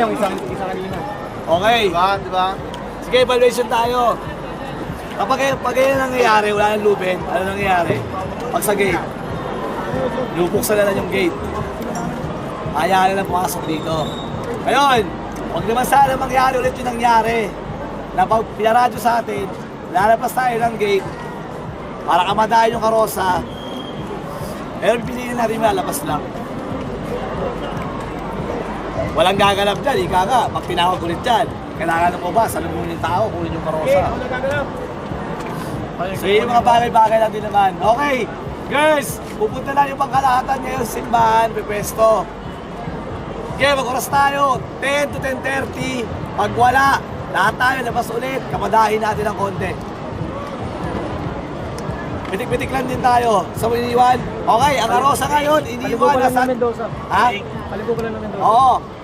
Yung isang isa kanina. Okay. Diba? Diba? Sige, evaluation tayo. Kapag pag ganyan nangyayari, wala nang lubin, ano nangyayari? Pag sa gate, lubuksan na lang yung gate. Kaya na lang pumasok dito. Ngayon, huwag naman sana mangyari ulit yung nangyari. Na pag pinaradyo sa atin, lalabas tayo ng gate, para kamadayan yung karosa, pero piliin natin lalabas lang. Walang gaganap dyan, ika nga, pag pinawag ulit dyan, kailangan mo ba, salubungin yung tao, kunin yung karosa. So yun yung mga bagay-bagay lang din naman. Okay, girls, pupunta na yung pangkalahatan ngayon sa simbahan, pepesto. Okay, mag-oras tayo, 10 to 10.30. Pag wala, lahat tayo labas ulit, kamadahin natin ng konti. Pitik-pitik lang din tayo sa iniwan. Okay, ang karosa ngayon, iniwan ko lang ng Mendoza. Ha? Paligo ko lang ng Mendoza. Oo.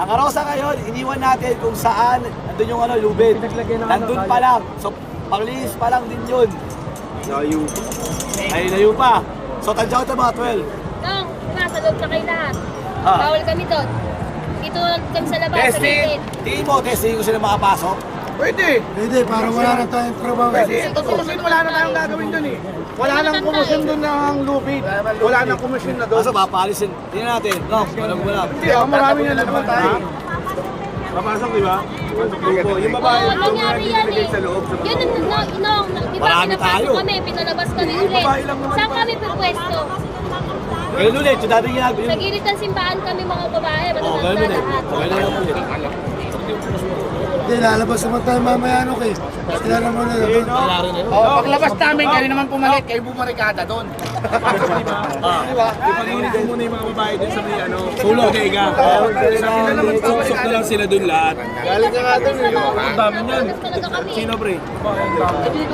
Ang karosa ngayon, iniwan natin kung saan nandun yung ano, lubid. Ano, Nandun pa lang. So, panglinis pa lang din yun. Layo. Ay, layo pa. So, tansya ko ito mga 12. Dong, nasa loob na kayo lahat. Ah. Bawal kami doon. Dito lang kami sa labas, Testing. Tingin mo, testing ko sila makapasok. Pwede. Pwede, para wala na tayong trabaho. Pwede. Totoo kasi wala na tayong gagawin dun eh. Wala nang komisyon dun ng lubid. Wala nang komisyon na doon. Kaso, papalisin. Tingnan natin. No, walang wala. Hindi, oh, marami na naman tayo. Papasok, di ba? Yung babae, Oo, nangyari yan eh. Yun ang no, inong, di ba Marami tayo. kami, pinalabas kami ulit. Saan kami pupwesto? Ngayon ulit, yung dating ginagawa. Sa gilid ng simbahan kami mga babae, Oo, matatanda ganun ulit. lahat. Okay na lang ulit. Hindi, lalabas naman tayo mamaya, ano kay. Sila naman na doon. Na yun. Oh, paglabas namin, kayo naman pumalit, kayo bumarikada doon. Ah. ipag-unit ko muna yung mga babae dun sa may ano, sulog kay Iga. Susok na lang sila dun lahat. Galing ka nga doon eh. Ang dami niyan. Sino, pre?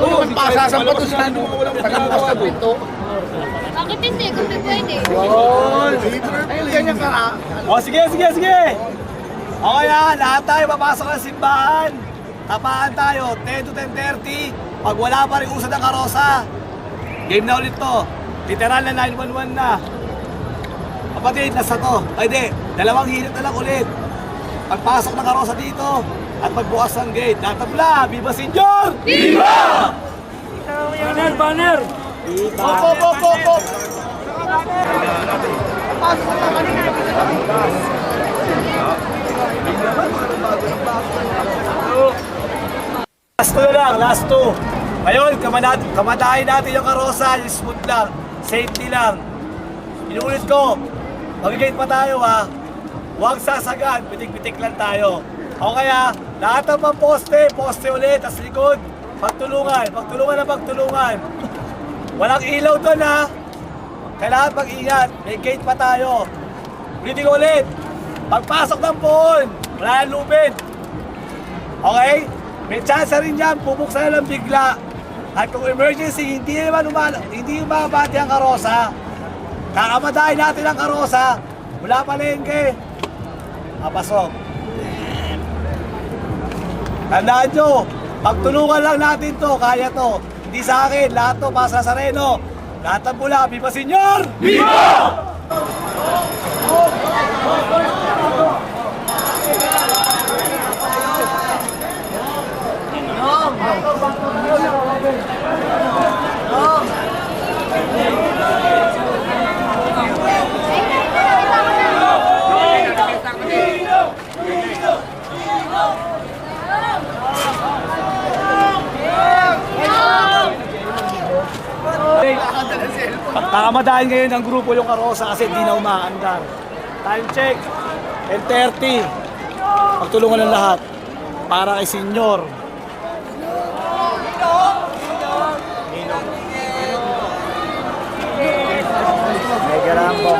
Oo, oh, pasasampa doon sa tagalabas na pinto. Bakit hindi? Kung di pwede. Ayun, ganyan ka. O, sige, sige, sige. Okay na, lahat tayo papasok ng simbahan. Tapaan tayo, 10 to 10.30. Pag wala pa rin usad ng karosa, game na ulit to. Literal na 911 na. Kapatid, nasa to. Ay di, dalawang hirit na lang ulit. Pagpasok ng karosa dito, at pagbukas ng gate, tatabla, Viva Senyor! Viva! Banner, banner! Op, op, op, op, op. Last two na lang, last two. Ngayon, kamanad, kamadahin natin yung karosa, yung smooth lang, safety lang. Inuulit ko, magigate pa tayo ha. Huwag sasagan, pitik-pitik lang tayo. O kaya, lahat ng mga poste, poste ulit, tas likod, pagtulungan, pagtulungan na pagtulungan. Walang ilaw doon ha. Kailangan mag-ingat, may gate pa tayo. Ulitin ko ulit, pagpasok ng poon, wala nang lupin. Okay? May chance rin yan, pupuksan na lang bigla. At kung emergency, hindi naman umala, hindi umabati ang karosa. Kakamadahin natin ang karosa. Wala palengke. Papasok. Tandaan nyo, pagtulungan lang natin to, kaya to. Hindi sa akin, lahat to, pasa sa reno. Lahat ng pula, Viva Senyor! Pagkakamadahin ngayon ng grupo yung karosa kasi hindi na umaandar. Time check, 10.30. Pagtulungan ng lahat para kay Senyor. Mega Rambo.